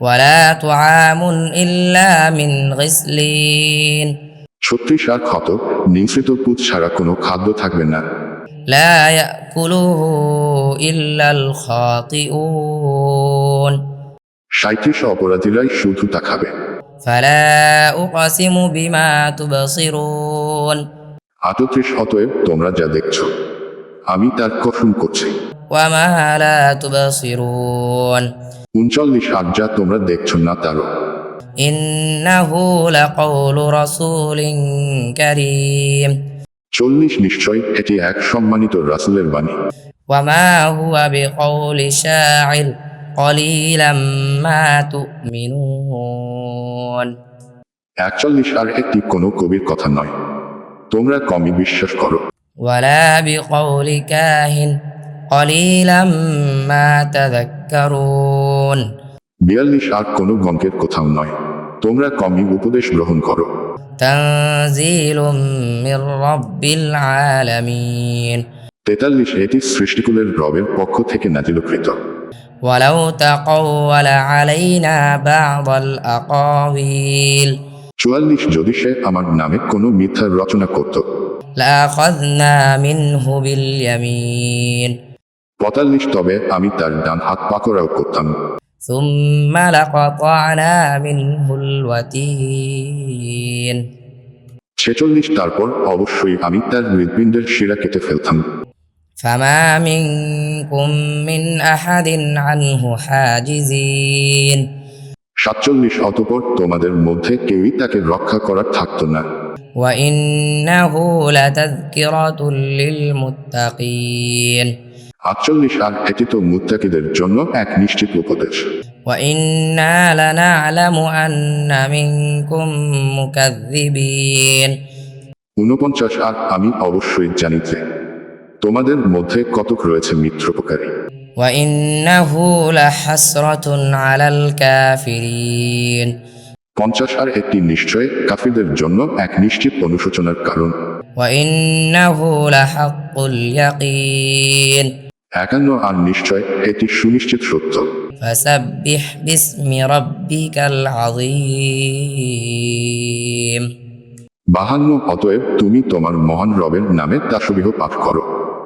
ولا طعام إلا من غسلين ছত্রিশ আর ক্ষত নিঃসৃত পুত ছাড়া কোনো খাদ্য থাকবে না لا يأكله إلا الخاطئون সাঁত্রিশ অপরাধীরাই শুধু তা খাবে فلا أقسم بما تبصرون আটত্রিশ অতএব তোমরা যা দেখছ আমি তার কসম করছি وما لا تبصرون উনচল্লিশ আট যা তোমরা দেখছ না তারও। চল্লিশ নিশ্চয় এটি এক সম্মানিত রাসুলের বাণী। একচল্লিশ আর একটি কোন কবির কথা নয়। তোমরা কমই বিশ্বাস করো। ওয়ালা بقول كاهن قليلا ما تذكرون বিয়াল্লিশ আর কোনো গঙ্কের কোথাও নয় তোমরা কমই উপদেশ গ্রহণ করো تنزيل من رب العالمين তেতাল্লিশ এটি সৃষ্টিকুলের রবের পক্ষ থেকে নাজিলকৃত ولو تقول علينا بعض الأقاويل চুয়াল্লিশ যদি সে আমার নামে কোনো মিথ্যার রচনা করত لأخذنا منه باليمين পঁয়তাল্লিশ তবে আমি তার ডান হাত পাকড়াও করতাম ثم لقطعنا منه الوتين ছেচল্লিশ তারপর অবশ্যই আমি তার হৃদপিণ্ডের শিরা কেটে ফেলতাম فما منكم من أحد عنه حاجزين সাতচল্লিশ অতপর তোমাদের মধ্যে কেউই তাকে রক্ষা করার থাকতো না وإنه لتذكرة للمتقين আটচল্লিশ আর এটি তো মুত্তাকিদের জন্য এক নিশ্চিত উপদেশ وإنا لنعلم أن منكم مكذبين ঊনপঞ্চাশ আর আমি অবশ্যই জানি যে তোমাদের মধ্যে কতক রয়েছে মিত্রপকারী وإنه لحسرة على الكافرين পঞ্চাশ আর একটি নিশ্চয় কাফিরদের জন্য এক নিশ্চিত অনুশোচনার কারণ وإنه لحق اليقين একান্ন আর নিশ্চয় এটি সুনিশ্চিত সত্য فسبح باسم ربك العظيم বাহান্ন অতএব তুমি তোমার মহান রবের নামে তাসবিহ পাঠ করো